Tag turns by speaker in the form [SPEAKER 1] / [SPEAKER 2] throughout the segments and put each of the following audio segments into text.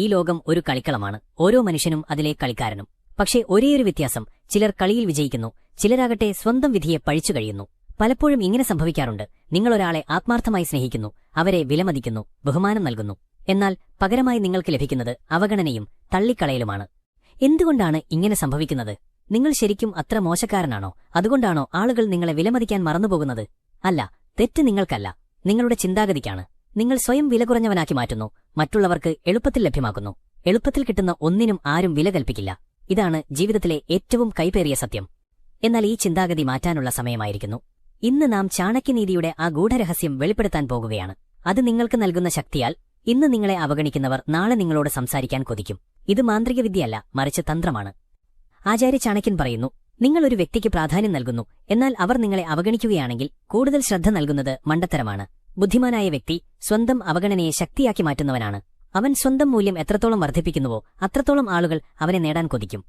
[SPEAKER 1] ഈ ലോകം ഒരു കളിക്കളമാണ് ഓരോ മനുഷ്യനും അതിലെ കളിക്കാരനും പക്ഷേ ഒരേയൊരു വ്യത്യാസം ചിലർ കളിയിൽ വിജയിക്കുന്നു ചിലരാകട്ടെ സ്വന്തം വിധിയെ പഴിച്ചു കഴിയുന്നു പലപ്പോഴും ഇങ്ങനെ സംഭവിക്കാറുണ്ട് നിങ്ങൾ ഒരാളെ ആത്മാർത്ഥമായി സ്നേഹിക്കുന്നു അവരെ വിലമതിക്കുന്നു ബഹുമാനം നൽകുന്നു എന്നാൽ പകരമായി നിങ്ങൾക്ക് ലഭിക്കുന്നത് അവഗണനയും തള്ളിക്കളയലുമാണ് എന്തുകൊണ്ടാണ് ഇങ്ങനെ സംഭവിക്കുന്നത് നിങ്ങൾ ശരിക്കും അത്ര മോശക്കാരനാണോ അതുകൊണ്ടാണോ ആളുകൾ നിങ്ങളെ വിലമതിക്കാൻ മറന്നുപോകുന്നത് അല്ല തെറ്റ് നിങ്ങൾക്കല്ല നിങ്ങളുടെ ചിന്താഗതിക്കാണ് നിങ്ങൾ സ്വയം വില കുറഞ്ഞവനാക്കി മാറ്റുന്നു മറ്റുള്ളവർക്ക് എളുപ്പത്തിൽ ലഭ്യമാക്കുന്നു എളുപ്പത്തിൽ കിട്ടുന്ന ഒന്നിനും ആരും വില കൽപ്പിക്കില്ല ഇതാണ് ജീവിതത്തിലെ ഏറ്റവും കൈപേറിയ സത്യം എന്നാൽ ഈ ചിന്താഗതി മാറ്റാനുള്ള സമയമായിരിക്കുന്നു ഇന്ന് നാം ചാണക്യനീതിയുടെ ആ ഗൂഢരഹസ്യം വെളിപ്പെടുത്താൻ പോകുകയാണ് അത് നിങ്ങൾക്ക് നൽകുന്ന ശക്തിയാൽ ഇന്ന് നിങ്ങളെ അവഗണിക്കുന്നവർ നാളെ നിങ്ങളോട് സംസാരിക്കാൻ കൊതിക്കും ഇത് മാന്ത്രികവിദ്യയല്ല മറിച്ച് തന്ത്രമാണ് ആചാര്യ ചാണക്യൻ പറയുന്നു നിങ്ങൾ ഒരു വ്യക്തിക്ക് പ്രാധാന്യം നൽകുന്നു എന്നാൽ അവർ നിങ്ങളെ അവഗണിക്കുകയാണെങ്കിൽ കൂടുതൽ ശ്രദ്ധ നൽകുന്നത് മണ്ടത്തരമാണ് ബുദ്ധിമാനായ വ്യക്തി സ്വന്തം അവഗണനയെ ശക്തിയാക്കി മാറ്റുന്നവനാണ് അവൻ സ്വന്തം മൂല്യം എത്രത്തോളം വർദ്ധിപ്പിക്കുന്നുവോ അത്രത്തോളം ആളുകൾ അവനെ നേടാൻ കൊതിക്കും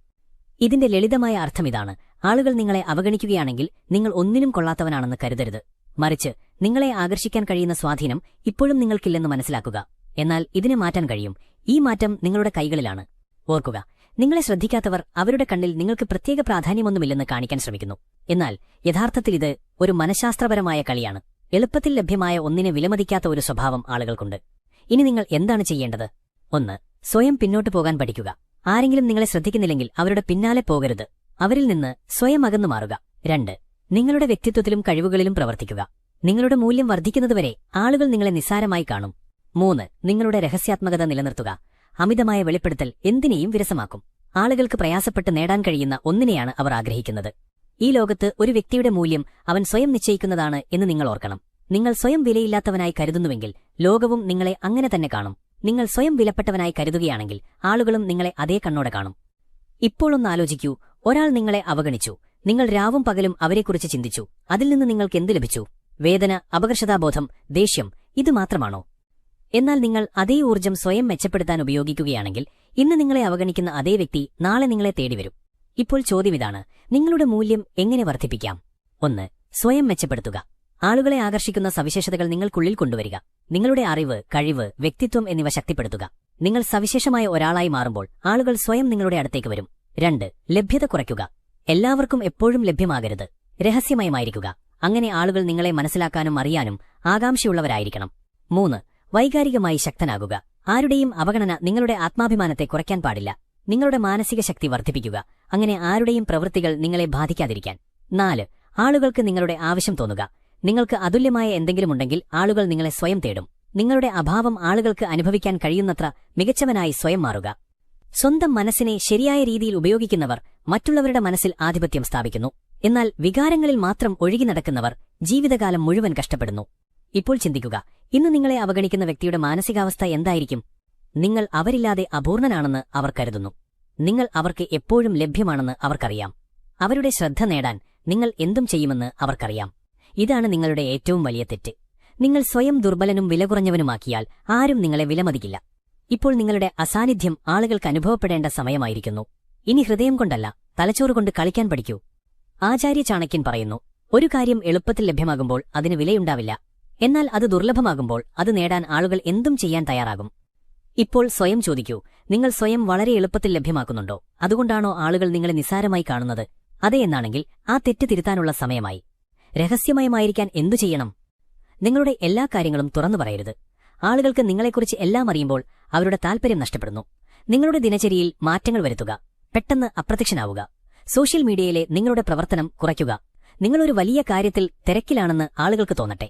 [SPEAKER 1] ഇതിന്റെ ലളിതമായ അർത്ഥം ഇതാണ് ആളുകൾ നിങ്ങളെ അവഗണിക്കുകയാണെങ്കിൽ നിങ്ങൾ ഒന്നിനും കൊള്ളാത്തവനാണെന്ന് കരുതരുത് മറിച്ച് നിങ്ങളെ ആകർഷിക്കാൻ കഴിയുന്ന സ്വാധീനം ഇപ്പോഴും നിങ്ങൾക്കില്ലെന്ന് മനസ്സിലാക്കുക എന്നാൽ ഇതിനെ മാറ്റാൻ കഴിയും ഈ മാറ്റം നിങ്ങളുടെ കൈകളിലാണ് ഓർക്കുക നിങ്ങളെ ശ്രദ്ധിക്കാത്തവർ അവരുടെ കണ്ണിൽ നിങ്ങൾക്ക് പ്രത്യേക പ്രാധാന്യമൊന്നുമില്ലെന്ന് കാണിക്കാൻ ശ്രമിക്കുന്നു എന്നാൽ യഥാർത്ഥത്തിൽ ഇത് ഒരു മനഃശാസ്ത്രപരമായ കളിയാണ് എളുപ്പത്തിൽ ലഭ്യമായ ഒന്നിനെ വിലമതിക്കാത്ത ഒരു സ്വഭാവം ആളുകൾക്കുണ്ട് ഇനി നിങ്ങൾ എന്താണ് ചെയ്യേണ്ടത് ഒന്ന് സ്വയം പിന്നോട്ട് പോകാൻ പഠിക്കുക ആരെങ്കിലും നിങ്ങളെ ശ്രദ്ധിക്കുന്നില്ലെങ്കിൽ അവരുടെ പിന്നാലെ പോകരുത് അവരിൽ നിന്ന് സ്വയം അകന്നു മാറുക രണ്ട് നിങ്ങളുടെ വ്യക്തിത്വത്തിലും കഴിവുകളിലും പ്രവർത്തിക്കുക നിങ്ങളുടെ മൂല്യം വർദ്ധിക്കുന്നതുവരെ ആളുകൾ നിങ്ങളെ നിസ്സാരമായി കാണും മൂന്ന് നിങ്ങളുടെ രഹസ്യാത്മകത നിലനിർത്തുക അമിതമായ വെളിപ്പെടുത്തൽ എന്തിനേയും വിരസമാക്കും ആളുകൾക്ക് പ്രയാസപ്പെട്ട് നേടാൻ കഴിയുന്ന ഒന്നിനെയാണ് അവർ ആഗ്രഹിക്കുന്നത് ഈ ലോകത്ത് ഒരു വ്യക്തിയുടെ മൂല്യം അവൻ സ്വയം നിശ്ചയിക്കുന്നതാണ് എന്ന് നിങ്ങൾ ഓർക്കണം നിങ്ങൾ സ്വയം വിലയില്ലാത്തവനായി കരുതുന്നുവെങ്കിൽ ലോകവും നിങ്ങളെ അങ്ങനെ തന്നെ കാണും നിങ്ങൾ സ്വയം വിലപ്പെട്ടവനായി കരുതുകയാണെങ്കിൽ ആളുകളും നിങ്ങളെ അതേ കണ്ണോടെ കാണും ഇപ്പോഴൊന്ന് ആലോചിക്കൂ ഒരാൾ നിങ്ങളെ അവഗണിച്ചു നിങ്ങൾ രാവും പകലും അവരെക്കുറിച്ച് ചിന്തിച്ചു അതിൽ നിന്ന് നിങ്ങൾക്ക് എന്ത് ലഭിച്ചു വേദന അപകർഷതാബോധം ദേഷ്യം ഇത് മാത്രമാണോ എന്നാൽ നിങ്ങൾ അതേ ഊർജ്ജം സ്വയം മെച്ചപ്പെടുത്താൻ ഉപയോഗിക്കുകയാണെങ്കിൽ ഇന്ന് നിങ്ങളെ അവഗണിക്കുന്ന അതേ വ്യക്തി നാളെ നിങ്ങളെ തേടിവരും ഇപ്പോൾ ചോദ്യം ഇതാണ് നിങ്ങളുടെ മൂല്യം എങ്ങനെ വർദ്ധിപ്പിക്കാം ഒന്ന് സ്വയം മെച്ചപ്പെടുത്തുക ആളുകളെ ആകർഷിക്കുന്ന സവിശേഷതകൾ നിങ്ങൾക്കുള്ളിൽ കൊണ്ടുവരിക നിങ്ങളുടെ അറിവ് കഴിവ് വ്യക്തിത്വം എന്നിവ ശക്തിപ്പെടുത്തുക നിങ്ങൾ സവിശേഷമായ ഒരാളായി മാറുമ്പോൾ ആളുകൾ സ്വയം നിങ്ങളുടെ അടുത്തേക്ക് വരും രണ്ട് ലഭ്യത കുറയ്ക്കുക എല്ലാവർക്കും എപ്പോഴും ലഭ്യമാകരുത് രഹസ്യമയമായിരിക്കുക അങ്ങനെ ആളുകൾ നിങ്ങളെ മനസ്സിലാക്കാനും അറിയാനും ആകാംക്ഷയുള്ളവരായിരിക്കണം മൂന്ന് വൈകാരികമായി ശക്തനാകുക ആരുടെയും അവഗണന നിങ്ങളുടെ ആത്മാഭിമാനത്തെ കുറയ്ക്കാൻ പാടില്ല നിങ്ങളുടെ മാനസിക ശക്തി വർദ്ധിപ്പിക്കുക അങ്ങനെ ആരുടെയും പ്രവൃത്തികൾ നിങ്ങളെ ബാധിക്കാതിരിക്കാൻ നാല് ആളുകൾക്ക് നിങ്ങളുടെ ആവശ്യം തോന്നുക നിങ്ങൾക്ക് അതുല്യമായ ഉണ്ടെങ്കിൽ ആളുകൾ നിങ്ങളെ സ്വയം തേടും നിങ്ങളുടെ അഭാവം ആളുകൾക്ക് അനുഭവിക്കാൻ കഴിയുന്നത്ര മികച്ചവനായി സ്വയം മാറുക സ്വന്തം മനസ്സിനെ ശരിയായ രീതിയിൽ ഉപയോഗിക്കുന്നവർ മറ്റുള്ളവരുടെ മനസ്സിൽ ആധിപത്യം സ്ഥാപിക്കുന്നു എന്നാൽ വികാരങ്ങളിൽ മാത്രം ഒഴുകി നടക്കുന്നവർ ജീവിതകാലം മുഴുവൻ കഷ്ടപ്പെടുന്നു ഇപ്പോൾ ചിന്തിക്കുക ഇന്ന് നിങ്ങളെ അവഗണിക്കുന്ന വ്യക്തിയുടെ മാനസികാവസ്ഥ എന്തായിരിക്കും നിങ്ങൾ അവരില്ലാതെ അപൂർണനാണെന്ന് അവർ കരുതുന്നു നിങ്ങൾ അവർക്ക് എപ്പോഴും ലഭ്യമാണെന്ന് അവർക്കറിയാം അവരുടെ ശ്രദ്ധ നേടാൻ നിങ്ങൾ എന്തും ചെയ്യുമെന്ന് അവർക്കറിയാം ഇതാണ് നിങ്ങളുടെ ഏറ്റവും വലിയ തെറ്റ് നിങ്ങൾ സ്വയം ദുർബലനും വിലകുറഞ്ഞവനുമാക്കിയാൽ ആരും നിങ്ങളെ വിലമതിക്കില്ല ഇപ്പോൾ നിങ്ങളുടെ അസാന്നിധ്യം ആളുകൾക്ക് അനുഭവപ്പെടേണ്ട സമയമായിരിക്കുന്നു ഇനി ഹൃദയം കൊണ്ടല്ല തലച്ചോറുകൊണ്ട് കളിക്കാൻ പഠിക്കൂ ആചാര്യ ചാണക്യൻ പറയുന്നു ഒരു കാര്യം എളുപ്പത്തിൽ ലഭ്യമാകുമ്പോൾ അതിന് വിലയുണ്ടാവില്ല എന്നാൽ അത് ദുർലഭമാകുമ്പോൾ അത് നേടാൻ ആളുകൾ എന്തും ചെയ്യാൻ തയ്യാറാകും ഇപ്പോൾ സ്വയം ചോദിക്കൂ നിങ്ങൾ സ്വയം വളരെ എളുപ്പത്തിൽ ലഭ്യമാക്കുന്നുണ്ടോ അതുകൊണ്ടാണോ ആളുകൾ നിങ്ങളെ നിസാരമായി കാണുന്നത് അതെയെന്നാണെങ്കിൽ ആ തെറ്റ് തിരുത്താനുള്ള സമയമായി രഹസ്യമയമായിരിക്കാൻ എന്തു ചെയ്യണം നിങ്ങളുടെ എല്ലാ കാര്യങ്ങളും തുറന്നു പറയരുത് ആളുകൾക്ക് നിങ്ങളെക്കുറിച്ച് എല്ലാം അറിയുമ്പോൾ അവരുടെ താൽപ്പര്യം നഷ്ടപ്പെടുന്നു നിങ്ങളുടെ ദിനചര്യയിൽ മാറ്റങ്ങൾ വരുത്തുക പെട്ടെന്ന് അപ്രത്യക്ഷനാവുക സോഷ്യൽ മീഡിയയിലെ നിങ്ങളുടെ പ്രവർത്തനം കുറയ്ക്കുക നിങ്ങളൊരു വലിയ കാര്യത്തിൽ തിരക്കിലാണെന്ന് ആളുകൾക്ക് തോന്നട്ടെ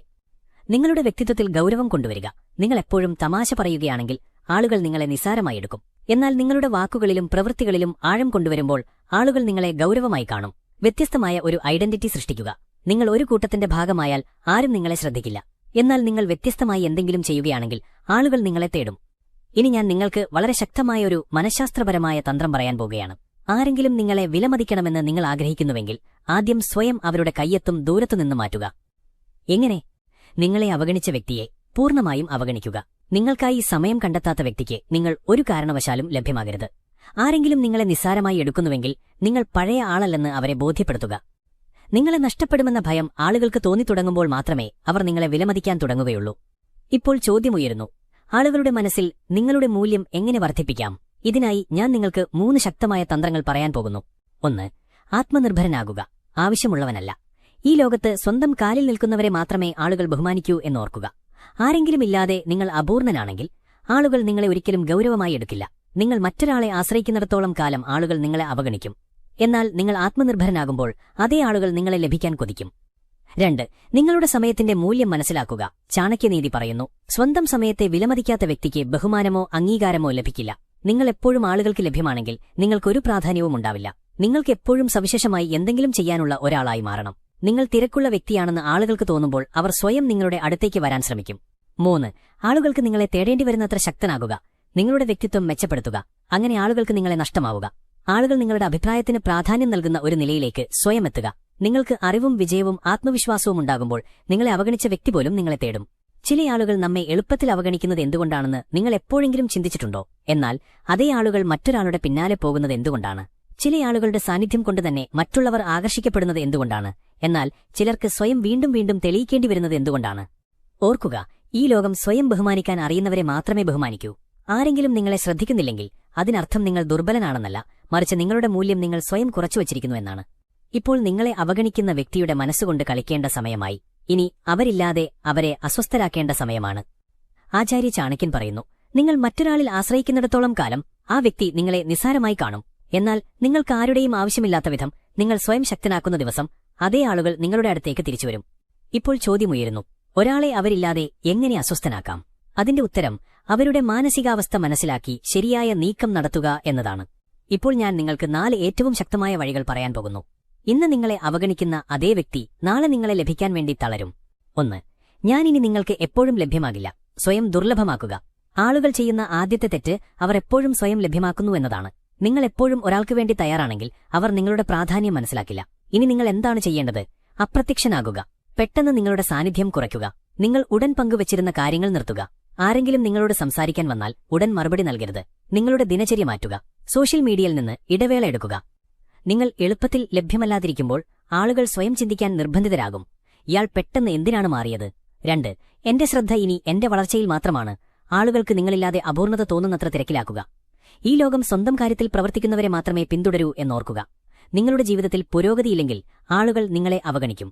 [SPEAKER 1] നിങ്ങളുടെ വ്യക്തിത്വത്തിൽ ഗൗരവം കൊണ്ടുവരിക നിങ്ങൾ എപ്പോഴും തമാശ പറയുകയാണെങ്കിൽ ആളുകൾ നിങ്ങളെ നിസാരമായി എടുക്കും എന്നാൽ നിങ്ങളുടെ വാക്കുകളിലും പ്രവൃത്തികളിലും ആഴം കൊണ്ടുവരുമ്പോൾ ആളുകൾ നിങ്ങളെ ഗൗരവമായി കാണും വ്യത്യസ്തമായ ഒരു ഐഡന്റിറ്റി സൃഷ്ടിക്കുക നിങ്ങൾ ഒരു കൂട്ടത്തിന്റെ ഭാഗമായാൽ ആരും നിങ്ങളെ ശ്രദ്ധിക്കില്ല എന്നാൽ നിങ്ങൾ വ്യത്യസ്തമായി എന്തെങ്കിലും ചെയ്യുകയാണെങ്കിൽ ആളുകൾ നിങ്ങളെ തേടും ഇനി ഞാൻ നിങ്ങൾക്ക് വളരെ ശക്തമായ ഒരു മനഃശാസ്ത്രപരമായ തന്ത്രം പറയാൻ പോകുകയാണ് ആരെങ്കിലും നിങ്ങളെ വിലമതിക്കണമെന്ന് നിങ്ങൾ ആഗ്രഹിക്കുന്നുവെങ്കിൽ ആദ്യം സ്വയം അവരുടെ കയ്യെത്തും ദൂരത്തുനിന്ന് മാറ്റുക എങ്ങനെ നിങ്ങളെ അവഗണിച്ച വ്യക്തിയെ പൂർണ്ണമായും അവഗണിക്കുക നിങ്ങൾക്കായി സമയം കണ്ടെത്താത്ത വ്യക്തിക്ക് നിങ്ങൾ ഒരു കാരണവശാലും ലഭ്യമാകരുത് ആരെങ്കിലും നിങ്ങളെ നിസ്സാരമായി എടുക്കുന്നുവെങ്കിൽ നിങ്ങൾ പഴയ ആളല്ലെന്ന് അവരെ ബോധ്യപ്പെടുത്തുക നിങ്ങളെ നഷ്ടപ്പെടുമെന്ന ഭയം ആളുകൾക്ക് തോന്നിത്തുടങ്ങുമ്പോൾ മാത്രമേ അവർ നിങ്ങളെ വിലമതിക്കാൻ തുടങ്ങുകയുള്ളൂ ഇപ്പോൾ ചോദ്യമുയരുന്നു ആളുകളുടെ മനസ്സിൽ നിങ്ങളുടെ മൂല്യം എങ്ങനെ വർദ്ധിപ്പിക്കാം ഇതിനായി ഞാൻ നിങ്ങൾക്ക് മൂന്ന് ശക്തമായ തന്ത്രങ്ങൾ പറയാൻ പോകുന്നു ഒന്ന് ആത്മനിർഭരനാകുക ആവശ്യമുള്ളവനല്ല ഈ ലോകത്ത് സ്വന്തം കാലിൽ നിൽക്കുന്നവരെ മാത്രമേ ആളുകൾ ബഹുമാനിക്കൂ എന്നോർക്കുക ആരെങ്കിലും ഇല്ലാതെ നിങ്ങൾ അപൂർണനാണെങ്കിൽ ആളുകൾ നിങ്ങളെ ഒരിക്കലും ഗൗരവമായി എടുക്കില്ല നിങ്ങൾ മറ്റൊരാളെ ആശ്രയിക്കുന്നിടത്തോളം കാലം ആളുകൾ നിങ്ങളെ അവഗണിക്കും എന്നാൽ നിങ്ങൾ ആത്മനിർഭരനാകുമ്പോൾ അതേ ആളുകൾ നിങ്ങളെ ലഭിക്കാൻ കൊതിക്കും രണ്ട് നിങ്ങളുടെ സമയത്തിന്റെ മൂല്യം മനസ്സിലാക്കുക ചാണക്യനീതി പറയുന്നു സ്വന്തം സമയത്തെ വിലമതിക്കാത്ത വ്യക്തിക്ക് ബഹുമാനമോ അംഗീകാരമോ ലഭിക്കില്ല നിങ്ങൾ എപ്പോഴും ആളുകൾക്ക് ലഭ്യമാണെങ്കിൽ നിങ്ങൾക്കൊരു പ്രാധാന്യവും ഉണ്ടാവില്ല നിങ്ങൾക്ക് എപ്പോഴും സവിശേഷമായി എന്തെങ്കിലും ചെയ്യാനുള്ള ഒരാളായി മാറണം നിങ്ങൾ തിരക്കുള്ള വ്യക്തിയാണെന്ന് ആളുകൾക്ക് തോന്നുമ്പോൾ അവർ സ്വയം നിങ്ങളുടെ അടുത്തേക്ക് വരാൻ ശ്രമിക്കും മൂന്ന് ആളുകൾക്ക് നിങ്ങളെ തേടേണ്ടി വരുന്നത്ര ശക്തനാകുക നിങ്ങളുടെ വ്യക്തിത്വം മെച്ചപ്പെടുത്തുക അങ്ങനെ ആളുകൾക്ക് നിങ്ങളെ നഷ്ടമാവുക ആളുകൾ നിങ്ങളുടെ അഭിപ്രായത്തിന് പ്രാധാന്യം നൽകുന്ന ഒരു നിലയിലേക്ക് സ്വയം എത്തുക നിങ്ങൾക്ക് അറിവും വിജയവും ആത്മവിശ്വാസവും ഉണ്ടാകുമ്പോൾ നിങ്ങളെ അവഗണിച്ച വ്യക്തി പോലും നിങ്ങളെ തേടും ചില ആളുകൾ നമ്മെ എളുപ്പത്തിൽ അവഗണിക്കുന്നത് എന്തുകൊണ്ടാണെന്ന് നിങ്ങൾ എപ്പോഴെങ്കിലും ചിന്തിച്ചിട്ടുണ്ടോ എന്നാൽ അതേ ആളുകൾ മറ്റൊരാളുടെ പിന്നാലെ പോകുന്നത് എന്തുകൊണ്ടാണ് ചില ആളുകളുടെ സാന്നിധ്യം കൊണ്ട് തന്നെ മറ്റുള്ളവർ ആകർഷിക്കപ്പെടുന്നത് എന്തുകൊണ്ടാണ് എന്നാൽ ചിലർക്ക് സ്വയം വീണ്ടും വീണ്ടും തെളിയിക്കേണ്ടി വരുന്നത് എന്തുകൊണ്ടാണ് ഓർക്കുക ഈ ലോകം സ്വയം ബഹുമാനിക്കാൻ അറിയുന്നവരെ മാത്രമേ ബഹുമാനിക്കൂ ആരെങ്കിലും നിങ്ങളെ ശ്രദ്ധിക്കുന്നില്ലെങ്കിൽ അതിനർത്ഥം നിങ്ങൾ ദുർബലനാണെന്നല്ല മറിച്ച് നിങ്ങളുടെ മൂല്യം നിങ്ങൾ സ്വയം കുറച്ചു വച്ചിരിക്കുന്നു എന്നാണ് ഇപ്പോൾ നിങ്ങളെ അവഗണിക്കുന്ന വ്യക്തിയുടെ മനസ്സുകൊണ്ട് കളിക്കേണ്ട സമയമായി ഇനി അവരില്ലാതെ അവരെ അസ്വസ്ഥരാക്കേണ്ട സമയമാണ് ആചാര്യ ചാണക്യൻ പറയുന്നു നിങ്ങൾ മറ്റൊരാളിൽ ആശ്രയിക്കുന്നിടത്തോളം കാലം ആ വ്യക്തി നിങ്ങളെ നിസ്സാരമായി കാണും എന്നാൽ നിങ്ങൾക്കാരുടെയും ആവശ്യമില്ലാത്ത വിധം നിങ്ങൾ സ്വയം ശക്തനാക്കുന്ന ദിവസം അതേ ആളുകൾ നിങ്ങളുടെ അടുത്തേക്ക് തിരിച്ചുവരും ഇപ്പോൾ ചോദ്യമുയരുന്നു ഒരാളെ അവരില്ലാതെ എങ്ങനെ അസ്വസ്ഥനാക്കാം അതിന്റെ ഉത്തരം അവരുടെ മാനസികാവസ്ഥ മനസ്സിലാക്കി ശരിയായ നീക്കം നടത്തുക എന്നതാണ് ഇപ്പോൾ ഞാൻ നിങ്ങൾക്ക് നാല് ഏറ്റവും ശക്തമായ വഴികൾ പറയാൻ പോകുന്നു ഇന്ന് നിങ്ങളെ അവഗണിക്കുന്ന അതേ വ്യക്തി നാളെ നിങ്ങളെ ലഭിക്കാൻ വേണ്ടി തളരും ഒന്ന് ഞാനിനി നിങ്ങൾക്ക് എപ്പോഴും ലഭ്യമാകില്ല സ്വയം ദുർലഭമാക്കുക ആളുകൾ ചെയ്യുന്ന ആദ്യത്തെ തെറ്റ് അവർ എപ്പോഴും സ്വയം ലഭ്യമാക്കുന്നു എന്നതാണ് നിങ്ങൾ എപ്പോഴും ഒരാൾക്ക് വേണ്ടി തയ്യാറാണെങ്കിൽ അവർ നിങ്ങളുടെ പ്രാധാന്യം മനസ്സിലാക്കില്ല ഇനി നിങ്ങൾ എന്താണ് ചെയ്യേണ്ടത് അപ്രത്യക്ഷനാകുക പെട്ടെന്ന് നിങ്ങളുടെ സാന്നിധ്യം കുറയ്ക്കുക നിങ്ങൾ ഉടൻ പങ്കുവച്ചിരുന്ന കാര്യങ്ങൾ നിർത്തുക ആരെങ്കിലും നിങ്ങളോട് സംസാരിക്കാൻ വന്നാൽ ഉടൻ മറുപടി നൽകരുത് നിങ്ങളുടെ ദിനചര്യ മാറ്റുക സോഷ്യൽ മീഡിയയിൽ നിന്ന് ഇടവേള എടുക്കുക നിങ്ങൾ എളുപ്പത്തിൽ ലഭ്യമല്ലാതിരിക്കുമ്പോൾ ആളുകൾ സ്വയം ചിന്തിക്കാൻ നിർബന്ധിതരാകും ഇയാൾ പെട്ടെന്ന് എന്തിനാണ് മാറിയത് രണ്ട് എന്റെ ശ്രദ്ധ ഇനി എന്റെ വളർച്ചയിൽ മാത്രമാണ് ആളുകൾക്ക് നിങ്ങളില്ലാതെ അപൂർണത തോന്നുന്നത്ര തിരക്കിലാക്കുക ഈ ലോകം സ്വന്തം കാര്യത്തിൽ പ്രവർത്തിക്കുന്നവരെ മാത്രമേ പിന്തുടരൂ എന്നോർക്കുക നിങ്ങളുടെ ജീവിതത്തിൽ പുരോഗതിയില്ലെങ്കിൽ ആളുകൾ നിങ്ങളെ അവഗണിക്കും